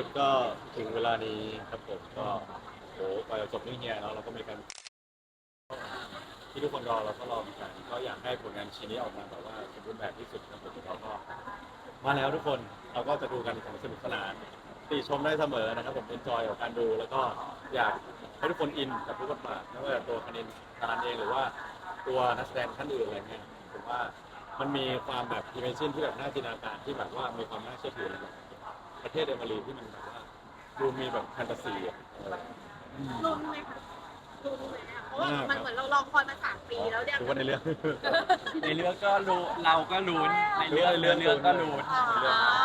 สุดก็ถึงเวลานี้ครับผมก็โหกว่าจะจบเรื่องเนี้ยเนาะเราก็มีการที่ทุกคนรอเราก็รอเหมือนกันก็อยากให้ผลงานชิ้นนี้ออกมาแบบว่าสมบูรณ์แบบที่สุดครับผมเราก็มาแล้วทุกคนเราก็จะดูกันอย่างสนุกสนานติชมได้เสมอนะครับผมเอนจอยกับการดูแล้วก็อยากให้ทุกคนอินกับทุกบทบาทไม่ว่าจะตัวคณินตานเองหรือว่าตัวนักแสดงท่านอื่นอะไรเงี้ยผมว่ามันมีความแบบดิเมนชันที่แบบน่าจินตนาการที่แบบว่ามีความน่าเชื่อถือ ประเทศเอมารีที่มันแบบว่าดูมีแบบแฟนตาซีอะเออ ลุ้นไหมคะลุ้นไหมอะเพราะว่ามันเหมือนเรารอคอยมาสามปีแล้วเนี่ยดูว่าในเรื่อง ในเรื่องก็รู้เราก็ลุ้นในเรื่องในเรื่องเรื่องก็ลุ้น อ๋อ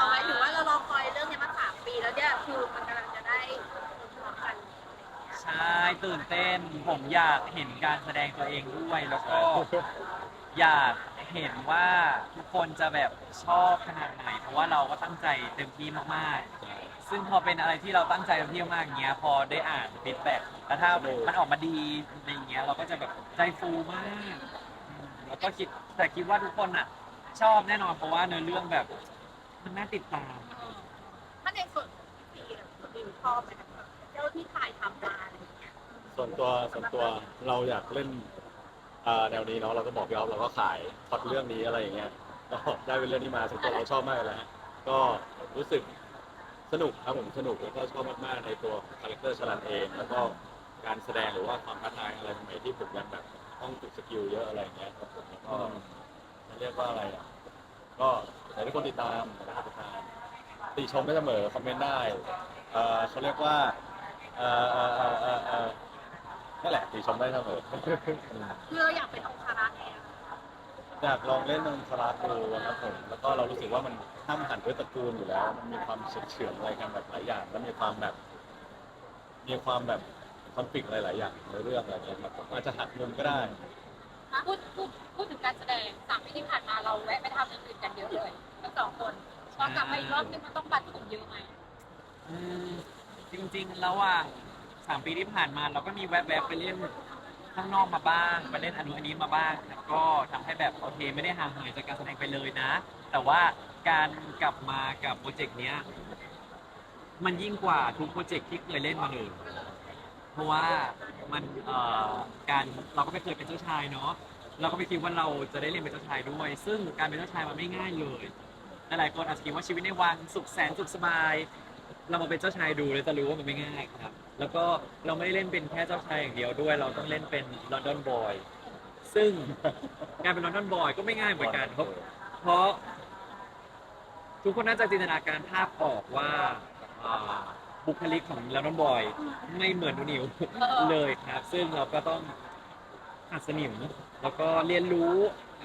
หมายถึงว่าเรารอคอยเรื่องนี้มาสามปีแล้วเนี่ยคือมันกำลังจะได้พร้อมกันใช่ตื่นเต้นผมอยากเห็นการแสดงตัวเองด้วย แล้วก็อยาก เห็นว่าทุกคนจะแบบชอบขนาดไหน เพราะว่าเราก็ตั้งใจเต็มที่มากๆ ซึ่งพอเป็นอะไรที่เราตั้งใจเต็มที่มากเงี้ย พอได้อ่านฟีดแบ็กแล้วถ้ามันออกมาดีอะไรเงี้ย เราก็จะแบบใจฟูมาก แล้วก็คิดแต่คิดว่าทุกคนอะ ชอบแน่นอนเพราะว่าเนื้อเรื่องแบบมันน่าติดตาม ถ้าในส่วนของพี่อะพี่ชอบไหมคะเจ้าที่ถ่ายทำมาอะไรอย่างเงี้ยส่วนตัวส่วนตัวเราอยากเล่น อ่าแนวนี้เนาะเราก็บอกพี่ออฟเราก็ขายพล็อตเรื่องนี้อะไรอย่างเงี้ยก็ได้เป็นเรื่องนี้มาส่วนตัวเราชอบมากเลยนะฮะก็รู้สึกสนุกครับผมสนุกแล้วก็ชอบมากๆในตัวคาแรคเตอร์ชลันเอง แล้วก็การแสดงหรือว่าความท้าทายอะไรใหม่ที่ผมยังแบบต้องฝึกสกิลเยอะอะไรอย่างเงี้ยครับผมแล้วก็เรียกว่าอะไรอะก็อยากให้ทุกคนติดตามนะครับติดตามติชมได้เสมอคอมเมนต์ได้เอ่อเขาเรียกว่าเอ่อเอ่อเอ่อเอ่อ นั่นแหละติชมได้เสมอคือเราอยากเป็นองคารักษ์เองอยากลองเล่นนนทราดูนะครับผมแล้วก็เรารู้สึกว่ามันห้ามหันด้วยตระกูลอยู่แล้ว มันมีความเฉื่อยเฉื่อยอะไรกันแบบหลายอย่าง แล้วมีความแบบ มีความแบบคอนฟ lict หลาย ๆ อย่างในเรื่องอะไรเงี้ยครับผมอาจจะหักมุมก็ได้ พูดพูดพูดถึงการแสดงสามปีที่ผ่านมาเราแวะไปทำอย่างอื่นกันเยอะเลยทั้งสองคนพอกลับมาอีกรอบนึงมันต้องบัตรทุนเยอะไหมอืมจริงๆ ระหว่าง สามปีที่ผ่านมาเราก็มีแวบๆไปเล่นข้างนอกมาบ้างไปเล่นอนุอันนี้มาบ้างครับก็ทำให้แบบโอเคไม่ได้ห่างเหายจากการแสดงไปเลยนะ แต่ว่าการกลับมากับโปรเจกต์เนี้ยมันยิ่งกว่าทุกโปรเจกต์ที่เคยเล่นมาเลย เพราะว่ามันเอ่อการเราก็ไม่เคยเป็นเจ้าชายเนาะเราก็ไม่คิดว่าเราจะได้เล่นเป็นเจ้าชายด้วย ซึ่งการเป็นเจ้าชายมันไม่ง่ายเลยหลายๆคนอาจจะคิดว่าชีวิตในวังสุขแสนสุขสบาย เรามาเป็นเจ้าชายดูเลยจะรู้ว่ามันไม่ง่ายครับ แล้วก็เราไม่ได้เล่นเป็นแค่เจ้าชายอย่างเดียวด้วย เราต้องเล่นเป็นลอนดอนบอยซึ่งการเป็นลอนดอนบอยก็ไม่ง่ายเหมือนกันเพราะเพราะ ทุกคนน่าจะจินตนาการภาพออกว่าอ่าบุคลิกของลอนดอนบอยไม่เหมือนนูนิวเลยครับ ซึ่งเราก็ต้องหัดสนิมแล้วก็เรียนรู้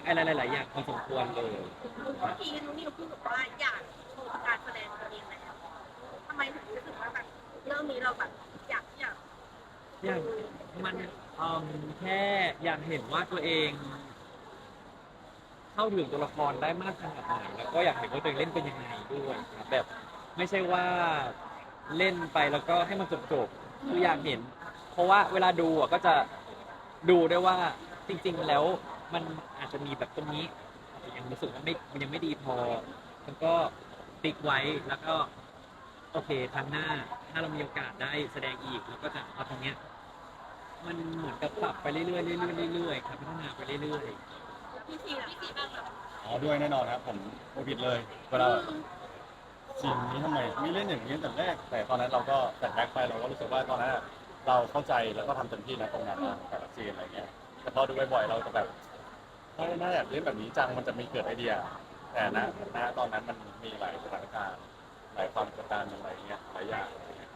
อะไรหลาย ๆ อย่างพอสมควรเลย เมื่อกี้นุ้นนิวพูดบอกว่าอยากโชว์การแสดงตัวเองแล้วทำไมถึงรู้สึกว่าแบบเรื่องนี้เราแบบอยากอยาก อย่างมันเอิ่มแค่อยากเห็นว่าตัวเอง เข้าถึงตัวละครได้มากขนาดไหนแล้วก็อยากเห็นว่าตัวเองเล่นเป็นยังไงด้วยครับแบบไม่ใช่ว่าเล่นไปแล้วก็ให้มันจบจบๆคืออยากเห็น เพราะว่าเวลาดูอะก็จะดูได้ว่าจริง ๆ แล้วมันอาจจะมีแบบตรงนี้อาจจะยังรู้สึกว่าไม่มันยังไม่ดีพอแล้วก็ติ๊กไว้แล้วก็ โอเคครั้งหน้า ถ้าเรามีโอกาสได้แสดงอีกเราก็จะเอาตรงเนี้ย มันเหมือนกับปรับไปเรื่อยๆเรื่อยๆเรื่อยๆครับพัฒนาไปเรื่อยพี่ซีล่ะพี่ซีบ้างแบบอ๋อด้วยแน่นอนครับผมไม่ผิดเลยเวลาแบบสิ่งนี้ทำไมไม่เล่นอย่างนี้ตั้งแต่แรก แต่ตอนนั้นเราก็แต่แรกไปเราก็รู้สึกว่าตอนนั้นอะเราเข้าใจแล้วก็ทำเต็มที่นะตรงนั้นนะแต่ละซีนอะไรเงี้ยแต่พอดูบ่อยๆเราจะแบบเฮ้ยน่าอยากเล่นแบบนี้จังมันจะมีเกิดไอเดีย แต่นะณตอนนั้นมันมีหลายสถานการณ์หลายความกดดันอะไรเงี้ยหลายอย่างอะไรเงี้ย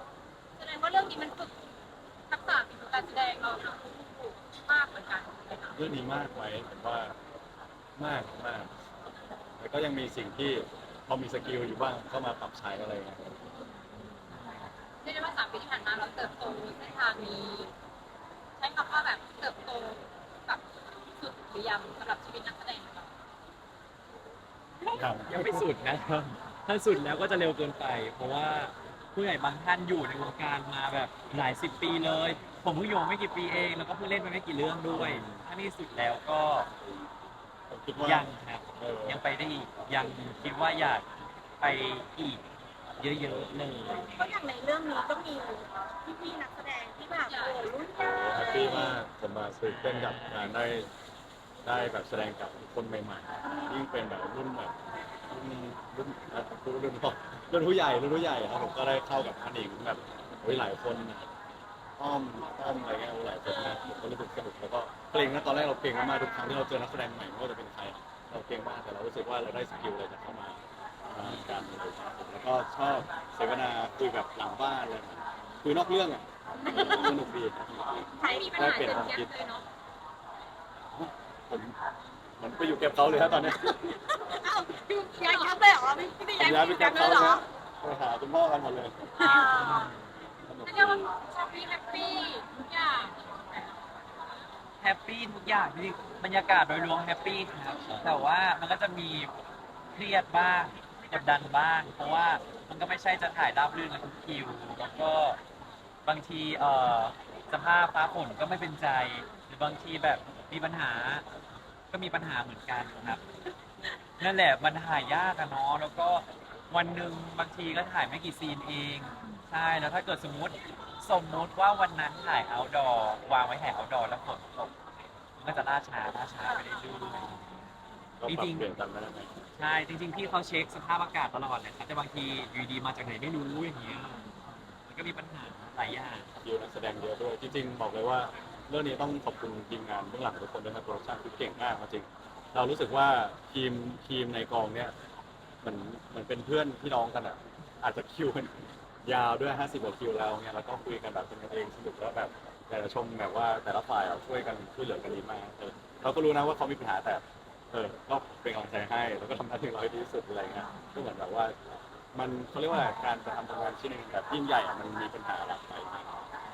แสดงว่าเรื่องนี้มันฝึกทักษะฝีมือการแสดง เราทั้งคู่มากเหมือนกันเลยนะเรื่องนี้มากไหมผมว่ามากมากแต่ก็ยังมีสิ่งที่พอมีสกิลอยู่บ้างเข้ามาปรับใช้อะไรเงี้ยเรียกได้ว่าสามปีที่ผ่านมาเราเติบโตเส้นทางนี้ใช้คำว่าแบบเติบโตแบบสุดหรือยังสำหรับชีวิตนักแสดงของเราครับๆยังไม่สุดนะครับถ้าสุดแล้วก็จะเร็วเกินไป เพราะว่าผู้ใหญ่บางท่านอยู่ในวงการมาแบบหลายสิบปีเลย ผมเพิ่งโยงไม่กี่ปีเอง แล้วก็เพิ่งเล่นไปไม่กี่เรื่องด้วย ถ้านี่สุดแล้วก็ผมคิดว่ายังครับเออยังไปได้อีกยังคิดว่าอยากไปอีก เยอะๆเลย ก็อย่างในเรื่องนี้ก็มีพี่ๆนักแสดงที่แบบโอ้รุ่นใหญ่แฮปปี้มากผมมาตื่นเต้นกับงานได้ได้แบบแสดงกับคนใหม่ๆยิ่งเป็นแบบรุ่นแบบรุ่นรุ่นรุ่นรุ่นรุ่นรุ่นผู้ใหญ่รุ่นผู้ใหญ่ครับผมก็ได้เข้ากับอันอีกแบบโอ้ยหลายคนนะ อ้อมอ้อมอะไรเงี้ยหลายคนมากผมก็รู้สึกสนุกแล้วก็เกรงนะตอนแรกเราเกรงมากๆทุกครั้งที่เราเจอนักแสดงใหม่ไม่ว่าจะเป็นใครเราเกรงมากแต่เรารู้สึกว่าเราได้สกิลอะไรจากเข้ามาอ่าการดูครับผมแล้วก็ชอบเสวนาคุยแบบหลังบ้านอะไรแบบนี้คุยนอกเรื่องอะสนุกดีครับใช้ไม่มีปัญได้หาเปลี่ยนเกิดความแยคิดกเลยเนาะผมเหมือนไปอยู่เก็บเขาเลยครับตอนนี้อ้าวย้ายแคปเลยเหรอไม่ไม่ผมย้ายย้ายไปแคเก็บปเลเขายเหรเนี่อยไปหาคุณพ่อกันหมดเลย อ่าสนุกเรียกว่า ชอบพี่แฮปปี้ทุกอย่างแฮปปี้ทุกอย่างที่บรรยากาศโดยรวมแฮปปี้ครับแต่ว่ามันก็จะมีเครียดบ้างกดดันบ้าง เพราะว่ามันก็ไม่ใช่จะถ่ายราบรื่นกันทุกคิว แล้วก็บางทีเอ่อสภาพฟ้าฝนก็ไม่เป็นใจ หรือบางทีแบบมีปัญหา ก็มีปัญหาเหมือนกันครับนั่นแหละมันถ่ายยากอะเนาะแล้วก็ วันหนึ่งบางทีก็ถ่ายไม่กี่ซีนเอง ใช่แล้วถ้าเกิดสมมติสมมุติว่าวันนั้นถ่ายเอาดอวางไว้ถ่ายเอาดอแล้วฝนตกมันก็จะล่าช้าล่าช้าไปเรื่อยก็ปรับจริงๆเปลี่ยนกันได้ไหมๆใช่จริง ๆ พี่เขาเช็คสภาพอากาศตลอดเลยครับแต่บางทีอยู่ดีมาจากไหนไม่รู้อย่างเงี้ยมันก็มีปัญหาหลายอย่างคิวนักแสดงเยอะด้วยจริงๆบอกเลยว่าเรื่องนี้ต้องขอบคุณทีมงานเบื้องหลังทุกคนด้วยครับโปรดักชั่นคือเก่งมากจริงๆเรารู้สึกว่าทีมทีมในกองเนี่ย เหมือนเหมือนเป็นเพื่อนพี่น้องกันอะ อาจจะคิวมันยาวด้วย50กว่าคิวแล้วเนี่ยแล้วก็คุยกันแบบเป็นกันเองสนุกแล้วแบบแต่ละชมแบบว่าแต่ละฝ่ายช่วยกันช่วยเหลือกันดีมากเออเราก็รู้นะว่าเขามีปัญหาแต่เออก็เป็นกำลังใจให้แล้วก็ทำหน้าที่เราให้ดีที่สุดอะไรเงี้ยก็เหมือนแบบว่า มันเขาเรียกว่าการจะทำงานชิ้นหนึ่งแบบยิ่งใหญ่อะมันมีปัญหาหลากหลายมาก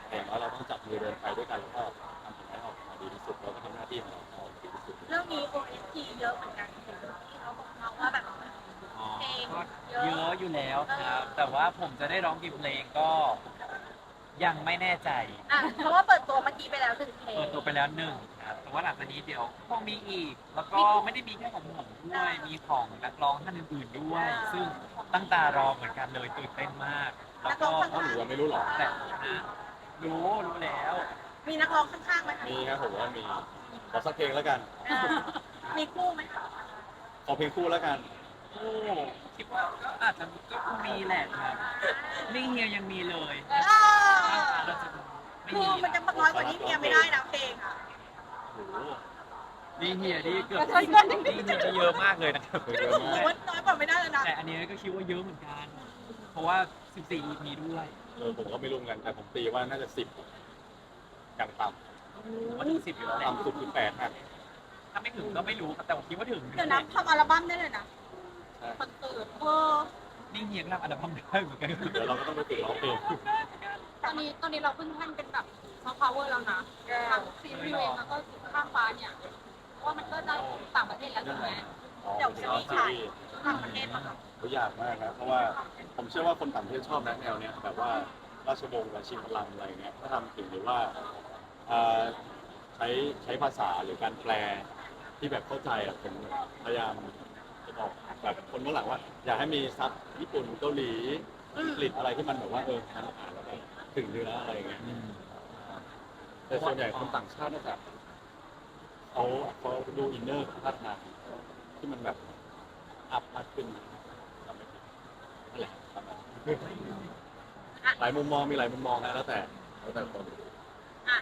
แต่อย่างน้อยเราต้องจับมือเดินไปด้วยกันแล้วก็ทำผลงานออกมาดีที่สุดแล้วก็ทำหน้าที่ของเราให้ดีที่สุด เรื่องนี้ OST เยอะเหมือนกันเห็นที่เขาบอกมาว่าแบบ เพลงก็เยอะเยอะอยู่แล้วครับ แต่ว่าผมจะได้ร้องกี่เพลงก็ ยังไม่แน่ใจ อะเพราะว่าเปิดตัวเมื่อกี้ไปแล้วหนึ่งเพลงเปิดตัวไปแล้วหนึ่งครับแต่ว่าหลังจากนี้เดี๋ยวคงมีอีก แล้วก็ไม่ได้มีแค่ของผมด้วย มีของนักร้องท่านอื่นๆด้วย ซึ่งตั้งตารอเหมือนกันเลยตื่นเต้นมาก แล้วก็อ้าวหนูยังไม่รู้หรอแต่นะรู้รู้แล้ว มีนักร้องข้างๆไหมมีครับผมว่ามีขอสักเพลงแล้วกัน อ่ามีคู่ไหมขอเพลงคู่แล้วกัน โอ้ คิดว่าก็อาจจะก็คงมีแหละครับนี่เฮียยังมีเลยอ่าเราจะไม่คือมีมันจะน้อยกว่านี้เมียไม่ได้นะเพลงอะโอ้โหนี่เฮียนี่เกือบใช่ใช่นี่เฮียนี่เยอะมากเลยนะครับเยอะถืมาอกว่าน้อยกว่าไม่ได้แล้วนะแต่อันนี้ก็คิดว่าเยอะเหมือนกัน เพราะว่า 14 EP ด้วยเออผมก็ไม่รู้เหมือนกันแต่ผมตีว่าน่าจะสิบอย่างต่ว่าถึง10อยู่แล้วำแหละต่ำสุดคือแปดนะถ้าไม่ถึงก็ไม่รู้ครับแต่ผมคิดว่าถึงเดี๋ยวนะทำอัลบั้มได้เลยนะใช่ คอนเสิร์ตเออนี่เฮียก็ทำอัลบั้มได้เหมือนกันเดี๋ยวเราก็ต้องไปฝึกร้องเพลงตอนนี้ตอนนี้เราขึ้นแท่นเป็นแบบซอฟต์พาวเวอร์แล้วนะทางซีรีส์เองแล้วก็ข้ามฟ้าเนี่ยเพราะว่ามันก็ได้ต่างประเทศแล้วถูกไหมอ๋อเดี๋ยวผมจะร้อมีงซีฉายรีส์ต่างประเทศมาก่อนก็ยากมากนะเพราะว่าผมเชื่อว่าคนต่างประเทศชอบนะแนวเนี้ยแบบว่าราชวงศ์ราชินีพลังอะไรเงี้ยถ้าทำถึงหรือว่าเอ่อใช้ใช้ภาษาหรือการแปลที่แบบเข้าใจอะผมพยายามจะบอก แบบคนเบื้องหลังว่า อยากให้มีซับญี่ปุ่นเกาหลีอังกฤษอะไรที่มันแบบว่าเออมันอ่านแล้วแบบถึงเนื้ออะไรเงี้ยแต่ส่วนใหญ่คนต่างชาติน่าจะเขาเขาดูอินเนอร์ของพัฒนาที่มันแบบอัพมากขึ้นจำไม่ผิดนั่นแหละประมาณนั้นหลายมุมมองมีหลายมุมมองนะแล้วแต่แล้วแต่คนอะ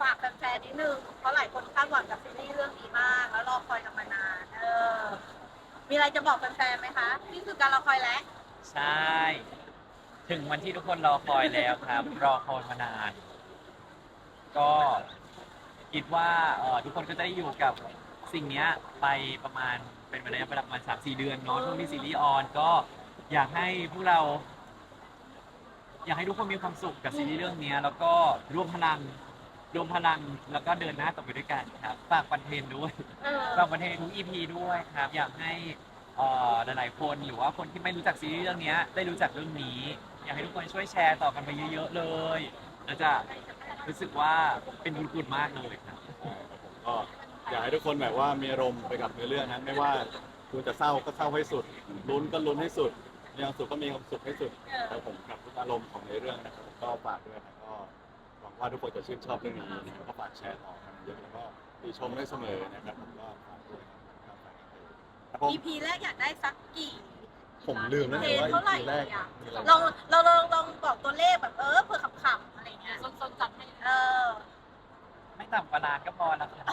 ฝากแฟนๆนิดนึงเพราะหลายคนคาดหวังกับซีรีส์เรื่องนี้มาก แล้วรอคอยกันมานาน เออ มีอะไรจะบอกแฟนๆไหมคะ นี่คือการรอคอยแล้ว ใช่ ถึงวันที่ทุกคนรอคอยแล้วครับ รอคอยมานาน ก็คิดว่าเอ่อทุกคนก็จะได้อยู่กับสิ่งเนี้ยไปประมาณเป็นระยะเวลาประมาณสามสี่เดือนเนาะช่วงที่ซีรีส์ออนก็อยากให้พวกเรา อยากให้ทุกคนมีความสุขกับซีรีส์เรื่องเนี้ยแล้วก็ร่วมพลัง รวมพลังแล้วก็เดินหน้าต่อไปด้วยกันครับฝากคอนเทนต์ด้วยเออฝากคอนเทนต์ทุก EP ด้วยครับ อยากให้เอ่อหลายๆคนหรือว่าคนที่ไม่รู้จักซีรีส์เรื่องเนี้ยได้รู้จักเรื่องนี้ อยากให้ทุกคนช่วยแชร์ต่อกันไปเยอะๆเลยแล้วจะรู้สึกว่าเป็นบุญคุณมากเลยครับผมก็อยากให้ทุกคนแบบว่ามีอารมณ์ไปกับเนื้อเรื่องนะไม่ว่าคุณจะเศร้าก็เศร้าให้สุดลุ้นก็ลุ้นให้สุดมีความสุขก็มีความสุขให้สุดครับผมกับทุกอารมณ์ของในเรื่องนะครับก็ฝากด้วยนะก็ห วังว่าทุกคนจะชื่นชอบเรื่องนี้นะครับก็ฝากแชร์ต่อกันเยอะแล้วก็ติชมได้เสมอนะครับผมก็ฝากด้วยครับครับผม EP แรกอยากได้สักกี่ผมลืมแล้วเพไงลงว่าเท่าไหร่ทีแรกอะมีอะไรลองเราลองลองบอกตัวเลขแบบเออเผื่อขำๆอะไรเงี้ยส้นๆจัดให้เออ ไม่ต่ำกว่าล้านก็พอแล้วครับ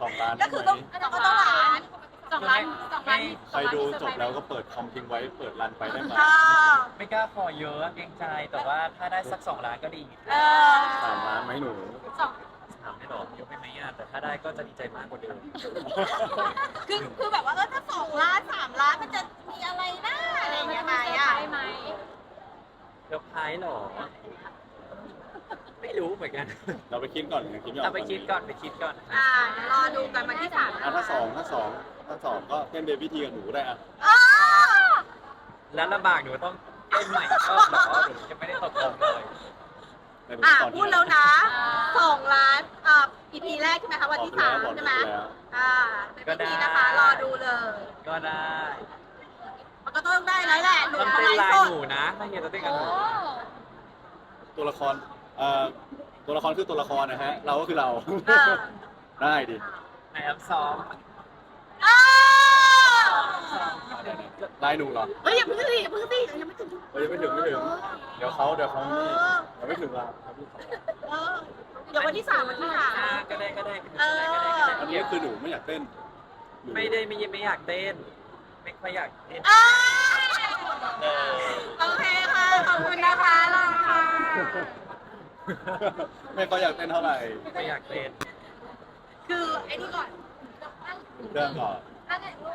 สองล้านก็คือต้องใช่ไหมก็ต้องล้าน สองล้านสองล้านใครดูจบแล้วก็เปิดคอมทิ้งไว้เปิดรันไปได้ไหมอ่าไม่กล้าขอเยอะเกรงใจ แต่ว่าถ้าได้สักสองล้านก็ดีเออสามล้านไหมหนูสองถามไม่หรอกเยอะไปไหมอะแต่ถ้าได้ก็จะดีใจมากกว่าเดิมคือคือแบบว่าเออถ้าสองล้านสามล้านมันจะมีอะไรนะอะไรเงี้ยไหมอะใช่ไหมเซอร์ไพรส์เหรอ ไม่รู้เหมือนกัน เราไปคิดก่อนยังคิดไม่ออกเอาไปคิดก่อนไปคิดก่อน อ่าเดี๋ยวรอดูกันวันที่สามอะถ้าสองถ้าสอง ถ้าสองก็เต้นเบบี้ทีกับหนูได้อะอ้าแล้วลำบากหนูต้องเต้นใหม่ก็แบบว่าหนูยังไม่ได้ตกลงเลยในอะตอนนี้พูดแล้วนะสองล้านอ่า EP แรกใช่ไหมคะวันที่สามบอกใช่ไปไหมแล้วอ่าเป็นพิธีนะคะรอดูเลย ก็ได้มันก็ต้องได้แล้วแหละหนูต้องอะเต้นไรลายสดหนูนะถ้าเฮียจะเต้นกับโอ้หนูตัวละครเอ่อตัวละครคือตัวละครนะฮะ เราก็คือเรา เออได้ดิในแอปซ้อมอ้าว ได้หนูเหรอเฮ้ยอย่าเพิ่งสิอย่าเพิ่งสิยังไม่ถึงเฮ้ยไม่ถึงไม่ถึง เดี๋ยวเขาเดี๋ยวเขานี่ยังไม่ถึงเราครับพี่เออเดี๋ยววันที่สามวันที่สามอ่าก็ได้ก็ได้ก็เอได้อก็ได้ก็ได้อันนี้คือหนูไม่อยากเต้นหนูไม่ได้ไม่ไม่อยากเต้น ไม่ค่อยอยากเต้นอ้าวเออโอเคค่ะ ขอบคุณนะคะลองค่ะไม่ค่อยอยากเต้นเท่าไหร่ไม่ค่อยอยากเต้น คือไอ้นี่ก่อนเรื่องก่อน ถ้าเกิดว่า